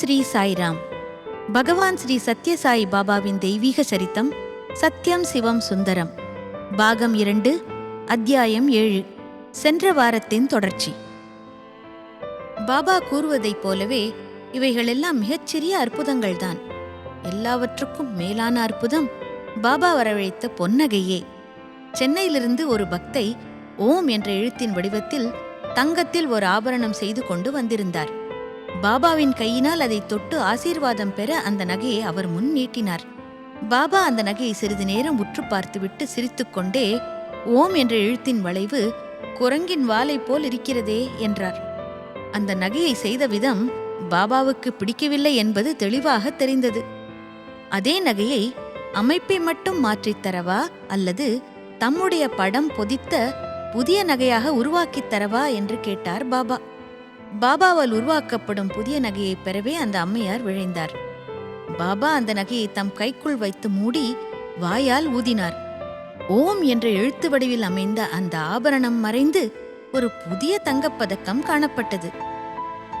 ஸ்ரீ சாய்ராம். பகவான் ஸ்ரீ சத்யசாயி பாபாவின் தெய்வீக சரித்தம் சத்யம் சிவம் சுந்தரம். பாகம் இரண்டு அத்தியாயம் ஏழு சென்ற வாரத்தின் தொடர்ச்சி. பாபா கூறுவதைப் போலவே இவைகளெல்லாம் மிகச்சிறிய அற்புதங்கள்தான். எல்லாவற்றுக்கும் மேலான அற்புதம் பாபா வரவழைத்த பொன்னகையே. சென்னையிலிருந்து ஒரு பக்தை ஓம் என்ற எழுத்தின் வடிவத்தில் தங்கத்தில் ஒரு ஆபரணம் செய்து கொண்டு வந்திருந்தார். பாபாவின் கையினால் அதை தொட்டு ஆசீர்வாதம் பெற அந்த நகையை அவர் முன் நீட்டினார். பாபா அந்த நகையை சிறிது நேரம் உற்று பார்த்துவிட்டு சிரித்துக்கொண்டே ஓம் என்ற எழுத்தின் வளைவு குரங்கின் வாலை போல் இருக்கிறதே என்றார். அந்த நகையை செய்த விதம் பாபாவுக்கு பிடிக்கவில்லை என்பது தெளிவாக தெரிந்தது. அதே நகையை அமைப்பை மட்டும் மாற்றித் தரவா? அல்லது தம்முடைய படம் பொதித்த புதிய நகையாக உருவாக்கித் தரவா? என்று கேட்டார் பாபா. பாபாவால் உருவாக்கப்படும் புதிய நகையை பெறவே அந்த அம்மையார் விழைந்தார். பாபா அந்த நகையை தம் கைக்குள் வைத்து மூடி வாயால் ஊதினார். ஓம் என்ற எழுத்து வடிவில் அமைந்த அந்த ஆபரணம் மறைந்து ஒரு புதிய தங்கப்பதக்கம் காணப்பட்டது.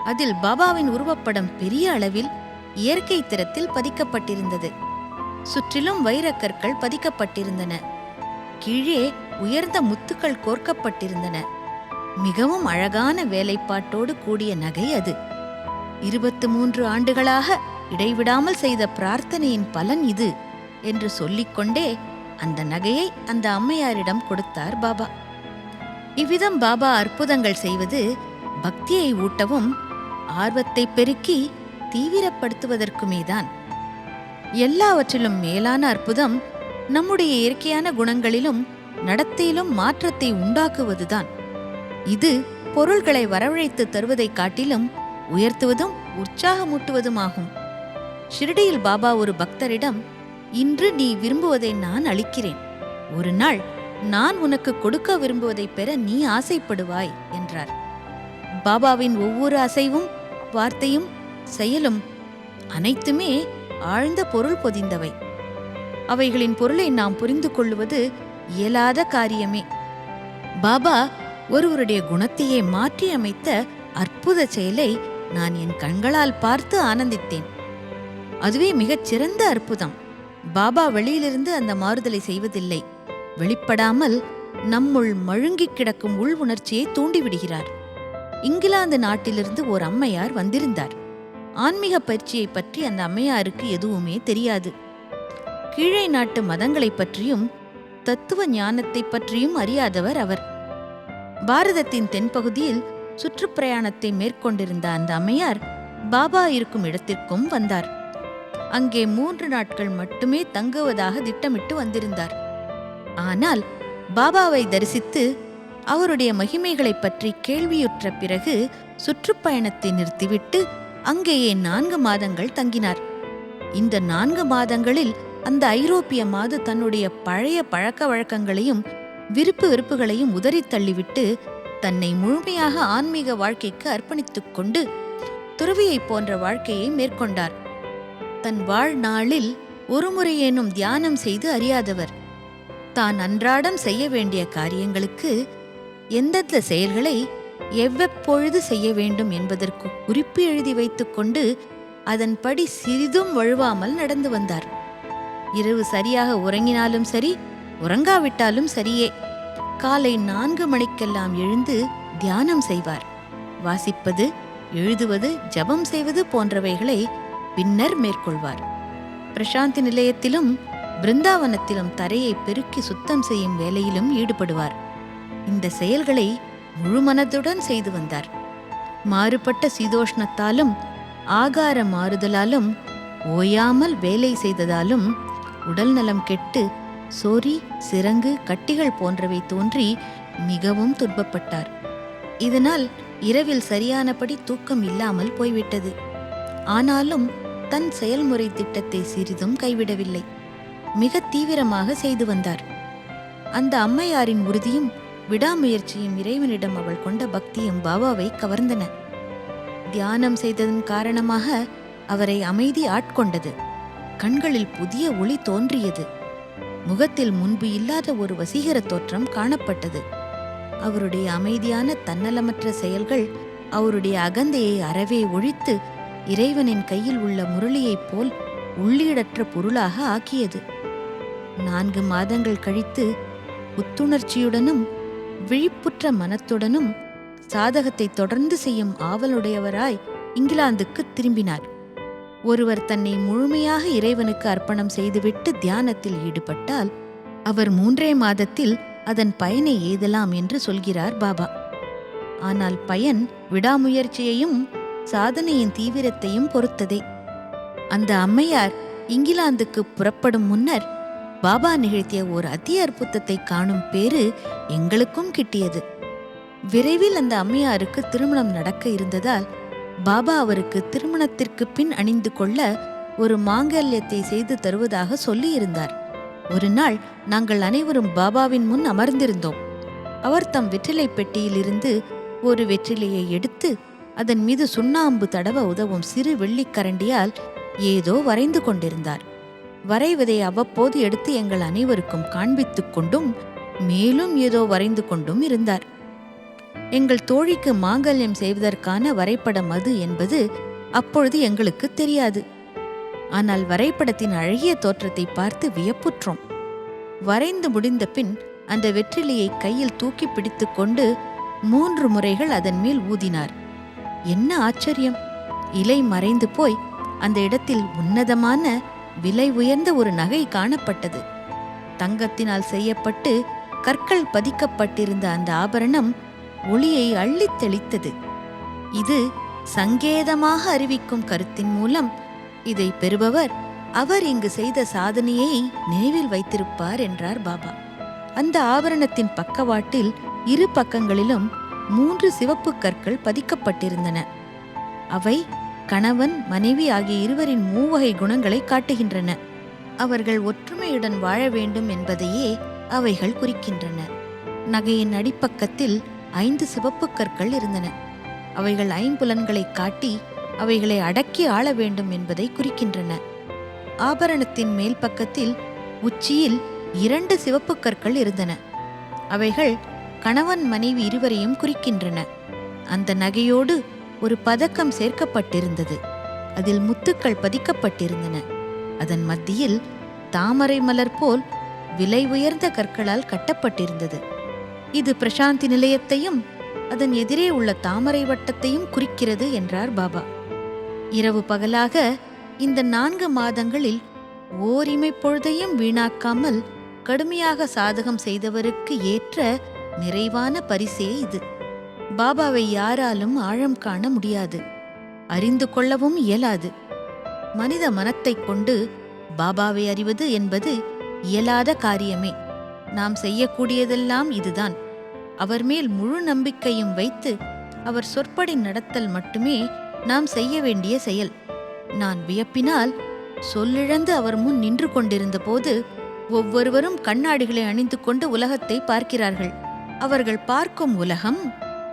அதில் பாபாவின் உருவப்படம் பெரிய அளவில் இயற்கை திறத்தில் பதிக்கப்பட்டிருந்தது. சுற்றிலும் வைரக்கற்கள் பதிக்கப்பட்டிருந்தன. கீழே உயர்ந்த முத்துக்கள் கோர்க்கப்பட்டிருந்தன. மிகவும் அழகான வேலைப்பாட்டோடு கூடிய நகை அது. இருபத்து மூன்று ஆண்டுகளாக இடைவிடாமல் செய்த பிரார்த்தனையின் பலன் இது என்று சொல்லிக்கொண்டே அந்த நகையை அந்த அம்மையாரிடம் கொடுத்தார் பாபா. இவ்விதம் பாபா அற்புதங்கள் செய்வது பக்தியை ஊட்டவும் ஆர்வத்தை பெருக்கி தீவிரப்படுத்துவதற்குமேதான் எல்லாவற்றிலும் மேலான அற்புதம் நம்முடைய இயற்கையான குணங்களிலும் நடத்தையிலும் மாற்றத்தை உண்டாக்குவதுதான். இது பொருள்களை வரவழைத்து தருவதைக் காட்டிலும் உயர்த்துவதும் உற்சாகமூட்டுவதுமாகும். ஷிரடியில் பாபா ஒரு பக்தரிடம் இன்று நீ விரும்புவதை நான் அளிக்கிறேன். ஒரு நாள் நான் உனக்கு கொடுக்க விரும்புவதைப் பெற நீ ஆசைப்படுவாய் என்றார். பாபாவின் ஒவ்வொரு அசைவும் வார்த்தையும் செயலும் அனைத்துமே ஆழ்ந்த பொருள் பொதிந்தவை. அவைகளின் பொருளை நாம் புரிந்து கொள்வது இயலாத காரியமே. பாபா ஒருவருடைய குணத்தையே மாற்றியமைத்த அற்புத செயலை நான் என் கண்களால் பார்த்து ஆனந்தித்தேன். அதுவே மிகச் சிறந்த அற்புதம். பாபா வெளியிலிருந்து அந்த மாறுதலை செய்வதில்லை. வெளிப்படாமல் நம்முள் மழுங்கிக் கிடக்கும் உள் உணர்ச்சியை தூண்டிவிடுகிறார். இங்கிலாந்து நாட்டிலிருந்து ஓர் அம்மையார் வந்திருந்தார். ஆன்மீக பயிற்சியை பற்றி அந்த அம்மையாருக்கு எதுவுமே தெரியாது. கீழே நாட்டு மதங்களைப் பற்றியும் தத்துவ ஞானத்தைப் பற்றியும் அறியாதவர் அவர். பாரதத்தின் தென்பகுதியில் சுற்றுப்பிரயாணத்தை மேற்கொண்டிருந்த அந்த அம்மையார் பாபா இருக்கும் இடத்திற்கும் வந்தார். அங்கே மூன்று நாட்கள் மட்டுமே தங்குவதாக திட்டமிட்டு வந்திருந்தார். ஆனால் பாபாவை தரிசித்து அவருடைய மகிமைகளைப் பற்றி கேள்வியுற்ற பிறகு சுற்றுப்பயணத்தை நிறுத்திவிட்டு அங்கேயே நான்கு மாதங்கள் தங்கினார். இந்த நான்கு மாதங்களில் அந்த ஐரோப்பிய மாது தன்னுடைய பழைய பழக்க வழக்கங்களையும் விருப்பு வெறுப்புகளையும் உதறித் தள்ளிவிட்டு தன்னை முழுமையாக ஆன்மீக வாழ்க்கைக்கு அர்ப்பணித்துக் கொண்டு துறவியைப் போன்ற வாழ்க்கையை மேற்கொண்டார். தன் வாழ்நாளில் ஒருமுறையேனும் தியானம் செய்து அறியாதவர். தான் அன்றாடம் செய்ய வேண்டிய காரியங்களுக்கு எந்தெந்த செயல்களை எவ்வப்பொழுது செய்ய வேண்டும் என்பதற்கு குறிப்பு எழுதி வைத்துக்கொண்டு அதன்படி சிறிதும் வழுவாமல் நடந்து வந்தார். இரவு சரியாக உறங்கினாலும் சரி உறங்காவிட்டாலும் சரியே. காலை நான்கு மணிக்கெல்லாம் எழுந்து தியானம் செய்வார். வாசிப்பது எழுதுவது ஜபம் செய்வது போன்றவைகளை பின்னர் மேற்கொள்வார். பிரசாந்தி நிலையத்திலும் பிருந்தாவனத்திலும் தரையை பெருக்கி சுத்தம் செய்யும் வேலையிலும் ஈடுபடுவார். இந்த செயல்களை முழுமனத்துடன் செய்து வந்தார். மாறுபட்ட சீதோஷ்ணத்தாலும் ஆகார மாறுதலாலும் ஓயாமல் வேலை செய்ததாலும் உடல் நலம் கெட்டு சொறி சிரங்கு கட்டிகள் போன்றவை தோன்றி மிகவும் துன்பப்பட்டார். இதனால் இரவில் சரியானபடி தூக்கம் இல்லாமல் போய்விட்டது. ஆனாலும் தன் செயல்முறை திட்டத்தை சிறிதும் கைவிடவில்லை. மிக தீவிரமாக செய்து வந்தார். அந்த அம்மையாரின் உறுதியும் விடாமுயற்சியும் இறைவனிடம் அவள் கொண்ட பக்தியும் பாபாவை கவர்ந்தன. தியானம் செய்ததன் காரணமாக அவரை அமைதி ஆட்கொண்டது. கண்களில் புதிய ஒளி தோன்றியது. முகத்தில் முன்பு இல்லாத ஒரு வசீகர தோற்றம் காணப்பட்டது. அவருடைய அமைதியான தன்னலமற்ற செயல்கள் அவருடைய அகந்தையை அறவே ஒழித்து இறைவனின் கையில் உள்ள முரளியைப் போல் உள்ளீடற்ற பொருளாக ஆக்கியது. நான்கு மாதங்கள் கழித்து புத்துணர்ச்சியுடனும் விழிப்புற்ற மனத்துடனும் சாதகத்தை தொடர்ந்து செய்யும் ஆவலுடையவராய் இங்கிலாந்துக்கு திரும்பினார். ஒருவர் தன்னை முழுமையாக இறைவனுக்கு அர்ப்பணம் செய்துவிட்டு தியானத்தில் ஈடுபட்டால் அவர் மூன்றே மாதத்தில் அதன் பயனை எய்தலாம் என்று சொல்கிறார் பாபா. ஆனால் பயன் விடாமுயற்சியையும் சாதனையின் தீவிரத்தையும் பொறுத்ததே. அந்த அம்மையார் இங்கிலாந்துக்கு புறப்படும் முன்னர் பாபா நிகழ்த்திய ஓர் அதி அற்புதத்தை காணும் பேறு எங்களுக்கும் கிட்டியது. விரைவில் அந்த அம்மையாருக்கு திருமணம் நடக்க இருந்ததால் பாபா அவருக்கு திருமணத்திற்கு பின் அணிந்து கொள்ள ஒரு மாங்கல்யத்தை செய்து தருவதாக சொல்லியிருந்தார். ஒரு நாள் நாங்கள் அனைவரும் பாபாவின் முன் அமர்ந்திருந்தோம். அவர் தம் வெற்றிலை பெட்டியிலிருந்து ஒரு வெற்றிலையை எடுத்து அதன் மீது சுண்ணாம்பு தடவ உதவும் சிறு வெள்ளிக்கரண்டியால் ஏதோ வரைந்து கொண்டிருந்தார். வரைவதை அவ்வப்போது எடுத்து எங்கள் அனைவருக்கும் காண்பித்துக் கொண்டும் மேலும் ஏதோ வரைந்து கொண்டும் இருந்தார். எங்கள் தோழிக்கு மாங்கல்யம் செய்வதற்கான வரைபடம் அது என்பது அப்பொழுது எங்களுக்கு தெரியாது. ஆனால் வரைபடத்தின் அழகிய தோற்றத்தை பார்த்து வியப்புற்றோம். வரைந்து முடிந்த பின் அந்த வெற்றிலையை கையில் தூக்கி பிடித்துக்கொண்டு மூன்று முறைகள் அதன் மேல் ஊதினார். என்ன ஆச்சரியம்! இலை மறைந்து போய் அந்த இடத்தில் உன்னதமான விலை உயர்ந்த ஒரு நகை காணப்பட்டது. தங்கத்தினால் செய்யப்பட்டு கற்கள் பதிக்கப்பட்டிருந்த அந்த ஆபரணம் ஒளியை அள்ளித் தெளித்தது. இது சங்கேதமாக அறிவிக்கும் கருத்தின் மூலம் இதை பெறுபவர் அவர் இங்கு செய்த சாதனையை நினைவில் வைத்திருப்பார் என்றார் பாபா. அந்த ஆபரணத்தின் பக்கவாட்டில் இரு பக்கங்களிலும் மூன்று சிவப்பு கற்கள் பதிக்கப்பட்டிருந்தன. அவை கணவன் மனைவி ஆகிய இருவரின் மூவகை குணங்களை காட்டுகின்றன. அவர்கள் ஒற்றுமையுடன் வாழ வேண்டும் என்பதையே அவைகள் குறிக்கின்றன. நகையின் அடிப்பக்கத்தில் ஐந்து சிவப்பு கற்கள் இருந்தன. அவைகள் ஐம்புலன்களை காட்டி அவைகளை அடக்கி ஆள வேண்டும் என்பதை குறிக்கின்றன. ஆபரணத்தின் மேல் பக்கத்தில் உச்சியில் இரண்டு சிவப்பு கற்கள் இருந்தன. அவைகள் கணவன் மனைவி இருவரையும் குறிக்கின்றன. அந்த நகையோடு ஒரு பதக்கம் சேர்க்கப்பட்டிருந்தது. அதில் முத்துக்கள் பதிக்கப்பட்டிருந்தன. அதன் மத்தியில் தாமரை மலர் போல் விலை உயர்ந்த கற்களால் கட்டப்பட்டிருந்தது. இது பிரசாந்தி நிலையத்தையும் அதன் எதிரே உள்ள தாமரை வட்டத்தையும் குறிக்கிறது என்றார் பாபா. இரவு பகலாக இந்த நான்கு மாதங்களில் ஓரிமை பொழுதையும் வீணாக்காமல் கடுமையாக சாதகம் செய்தவருக்கு ஏற்ற நிறைவான பரிசே இது. பாபாவை யாராலும் ஆழம் காண முடியாது. அறிந்து கொள்ளவும் இயலாது. மனித மனத்தைக் கொண்டு பாபாவை அறிவது என்பது இயலாத காரியமே. நாம் செய்யக்கூடியதெல்லாம் இதுதான். அவர் மேல் முழு நம்பிக்கையும் வைத்து அவர் சொற்படி நடத்தல் மட்டுமே நாம் செய்ய வேண்டிய செயல். நான் வியப்பினால் சொல்லிழந்து அவர் முன் நின்று கொண்டிருந்த போது ஒவ்வொருவரும் கண்ணாடிகளை அணிந்து கொண்டு உலகத்தை பார்க்கிறார்கள். அவர்கள் பார்க்கும் உலகம்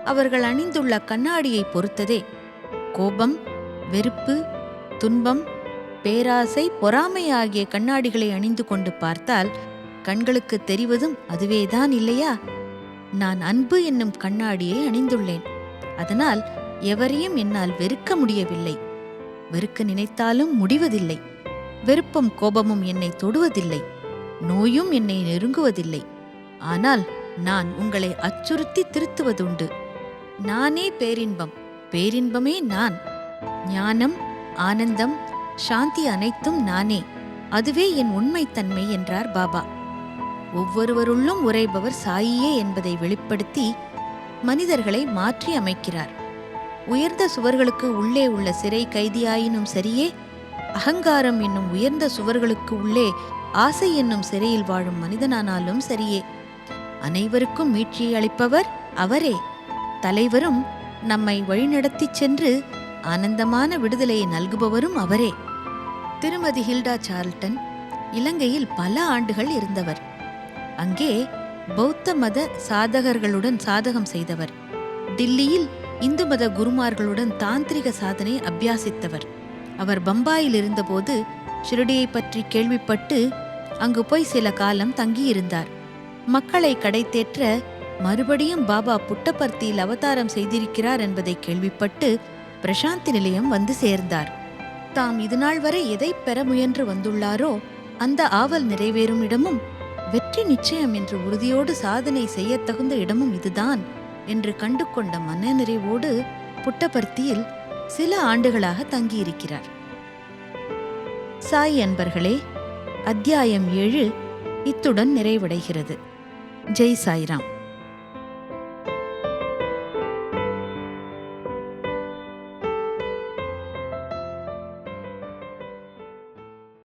அவர்கள் அணிந்துள்ள கண்ணாடியை பொறுத்ததே. கோபம் வெறுப்பு துன்பம் பேராசை பொறாமை ஆகிய கண்ணாடிகளை அணிந்து கொண்டு பார்த்தால் கண்களுக்கு தெரிவதும் அதுவேதான் இல்லையா? நான் அன்பு என்னும் கண்ணாடியை அணிந்துள்ளேன். அதனால் எவரையும் என்னால் வெறுக்க முடியவில்லை. வெறுக்க நினைத்தாலும் முடிவதில்லை. வெறுப்பும் கோபமும் என்னை தொடுவதில்லை. நோயும் என்னை நெருங்குவதில்லை. ஆனால் நான் உங்களை அச்சுறுத்தி திருத்துவதுண்டு. நானே பேரின்பம். பேரின்பமே நான். ஞானம் ஆனந்தம் சாந்தி அனைத்தும் நானே. அதுவே என் உண்மைத்தன்மை என்றார் பாபா. ஒவ்வொருவருள்ளும் உரைபவர் சாயியே என்பதை வெளிப்படுத்தி மனிதர்களை மாற்றி அமைக்கிறார். உயர்ந்த சுவர்களுக்கு உள்ளே உள்ள சிறை கைதியாயினும் சரியே அகங்காரம் என்னும் உயர்ந்த சுவர்களுக்கு உள்ளே ஆசை என்னும் சிறையில் வாழும் மனிதனானாலும் சரியே. அனைவருக்கும் மீட்சியை அளிப்பவர் அவரே. தலைவரும் நம்மை வழிநடத்திச் சென்று ஆனந்தமான விடுதலையை நல்குபவரும் அவரே. திருமதி ஹில்டா சார்ல்டன் இலங்கையில் பல ஆண்டுகள் இருந்தவர். அங்கே பௌத்த மத சாதகர்களுடன் சாதகம் செய்தவர். டில்லியில் இந்து மத குருமார்களுடன் தாந்திரிக சாதனை அபியாசித்தவர். அவர் பம்பாயில் இருந்தபோது ஷிரடியை பற்றி கேள்விப்பட்டு அங்கு போய் சில காலம் தங்கியிருந்தார். மக்களை கடைத்தேற்ற மறுபடியும் பாபா புட்டபர்த்தியில் அவதாரம் செய்திருக்கிறார் என்பதை கேள்விப்பட்டு பிரசாந்தி நிலையம் வந்து சேர்ந்தார். தாம் இதுநாள் வரை எதை பெற முயன்று வந்துள்ளாரோ அந்த ஆவல் நிறைவேறும் இடமும் வெற்றி நிச்சயம் என்று உறுதியோடு சாதனை செய்யத் தகுந்த இடமும் இதுதான் என்று கண்டு கொண்ட மன்ன நிறைவோடு புட்டபர்த்தியில் சில ஆண்டுகளாக தங்கியிருக்கிறார். சாய் அன்பர்களே அத்தியாயம் ஏழு இத்துடன் நிறைவடைகிறது. ஜெய் சாய்ராம்.